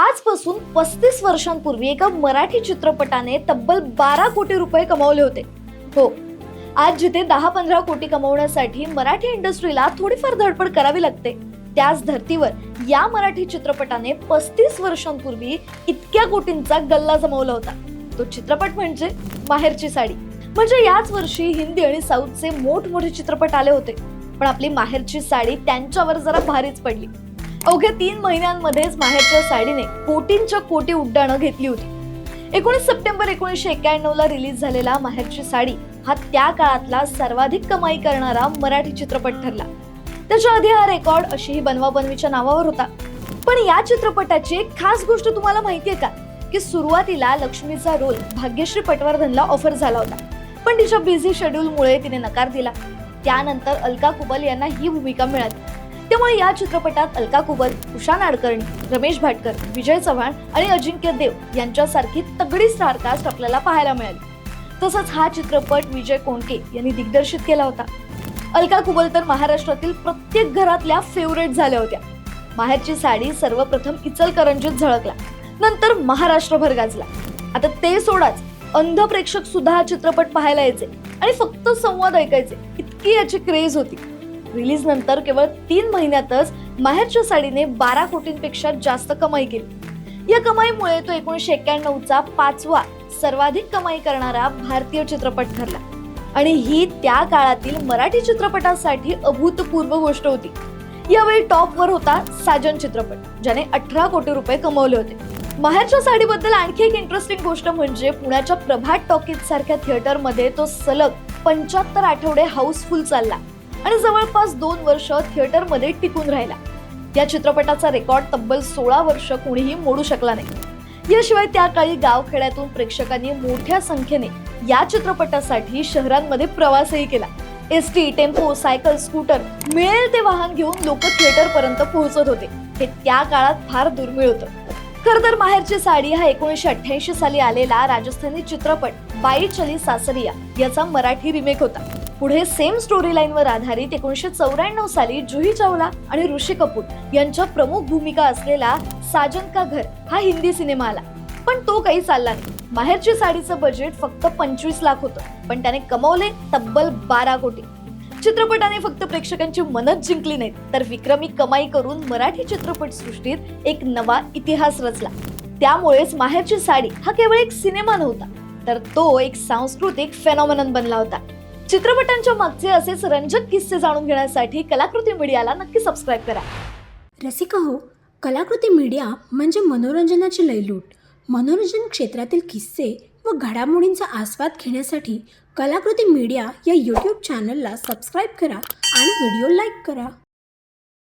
आजपासून पस्तीस वर्षांपूर्वी एका मराठी चित्रपटाने तब्बल बारा कोटी रुपये कमावले होते. हो आज जिथे दहा पंधरा कोटी कमवण्यासाठी मराठी इंडस्ट्रीला थोडीफार धडपड करावी लागते त्याच धर्तीवर या मराठी चित्रपटाने पस्तीस वर्षांपूर्वी इतक्या कोटींचा गल्ला जमवला होता. तो चित्रपट म्हणजे माहेरची साडी. म्हणजे याच वर्षी हिंदी आणि साऊथचे मोठमोठे चित्रपट आले होते. पण आपली माहेरची साडी त्यांच्यावर जरा भारीच पडली. अवघ्या तीन महिन्यांमध्येच माहेरच्या साडीने कोटींच्या कोटी उड्डाणं घेतली होती. एकोणीस सप्टेंबर एकोणीसशे एक्क्याण्णव ला रिलीज झालेला माहेरची साडी हा त्या काळातला सर्वाधिक कमाई करणारा मराठी चित्रपट ठरला. त्याच्या आधी हा रेकॉर्ड अशीही बनवा बनवीच्या नावावर होता. पण या चित्रपटाची एक खास गोष्ट तुम्हाला माहितीये का? की सुरुवातीला लक्ष्मीचा रोल भाग्यश्री पटवर्धनला ऑफर झाला होता. पण तिच्या बिझी शेड्यूलमुळे तिने नकार दिला. त्यानंतर अलका कुबल यांना ही भूमिका मिळाली. त्यामुळे या चित्रपटात अलका कुबल उषा नाडकर्णी रमेश भाटकर विजय चव्हाण आणि अजिंक्य देव यांच्यासारखी तगडी स्टारकास्ट आपल्याला पाहायला मिळाली. तसंच हा चित्रपट विजय कोणके यांनी दिग्दर्शित केला होता. अलका कुबल तर महाराष्ट्रातील प्रत्येक घरातल्या फेवरेट झाल्या होत्या. माहेरची साडी सर्वप्रथम इचलकरंजीत झळकला नंतर महाराष्ट्रभर गाजला. आता ते सोडाच अंध प्रेक्षक सुद्धा हा चित्रपट पाहायला यायचे आणि फक्त संवाद ऐकायचे इतकी याची क्रेज होती. रिलीज नंतर केवळ तीन महिन्यातच माहेरच्या साडीने बारा कोटींपेक्षा जास्त कमाई केली. या कमाईमुळे तो एकोणीसशे एक्क्याण्णवचा पाचवा सर्वाधिक कमाई करणारा भारतीय चित्रपट ठरला. आणि ही त्या काळातील मराठी चित्रपटासाठी अभूतपूर्व गोष्ट होती. यावेळी टॉपवर होता साजन चित्रपट ज्याने अठरा कोटी रुपये कमवले होते. माहेरच्या साडीबद्दल आणखी एक इंटरेस्टिंग गोष्ट म्हणजे पुण्याच्या प्रभात टॉकीज सारख्या थिएटरमध्ये तो सलग पंच्याहत्तर आठवडे हाऊसफुल चालला. आणि जवळपास दोन वर्ष थिएटरमध्ये टिकून राहिला. या चित्रपटाचा रेकॉर्ड तब्बल सोळा वर्ष कोणीही मोडू शकला नाही. याशिवाय त्या काळी गावखेड्यातून प्रेक्षकांनी मोठ्या संख्येने या चित्रपटासाठी शहरांमध्ये प्रवासही केला. S T tempo cycle scooter मिळेल ते वाहन घेऊन लोक थिएटरपर्यंत पोहोचत होते. हे त्या काळात फार दुर्मिळ होतं. खर तर माहेरची साडी हा एकोणीसशे अठ्ठ्याऐंशी साली आलेला राजस्थानी चित्रपट बाई चली सासरिया याचा मराठी रिमेक होता. पुढे सेम स्टोरी लाईनवर आधारित एकोणीसशे चौऱ्याण्णव साली जुही चावला आणि ऋषी कपूर यांच्या प्रमुख भूमिका असलेला साजन का घर हा हिंदी सिनेमा आला. पण तो काही चालला नाही. माहेरची साडीचं बजेट फक्त पंचवीस लाख होतं. पण त्याने कमवले तब्बल बारा कोटी. चित्रपटाने फक्त प्रेक्षकांची मनच जिंकली नाहीत तर विक्रमी कमाई करून मराठी चित्रपट सृष्टीत एक नवा इतिहास रचला. त्यामुळेच माहेरची साडी हा केवळ एक सिनेमा नव्हता तर तो एक सांस्कृतिक फेनॉमेनन बनला होता. चित्रपटांच्या मागचे असेच रंजक किस्से जाणून घेण्यासाठी कलाकृती मीडियाला नक्की सबस्क्राईब करा. रसिका हो कलाकृती मीडिया म्हणजे मनोरंजनाची लयलूट. मनोरंजन क्षेत्रातील किस्से व घडामोडींचा आस्वाद घेण्यासाठी कलाकृती मीडिया या यूट्यूब चॅनलला सबस्क्राईब करा आणि व्हिडिओ लाईक करा.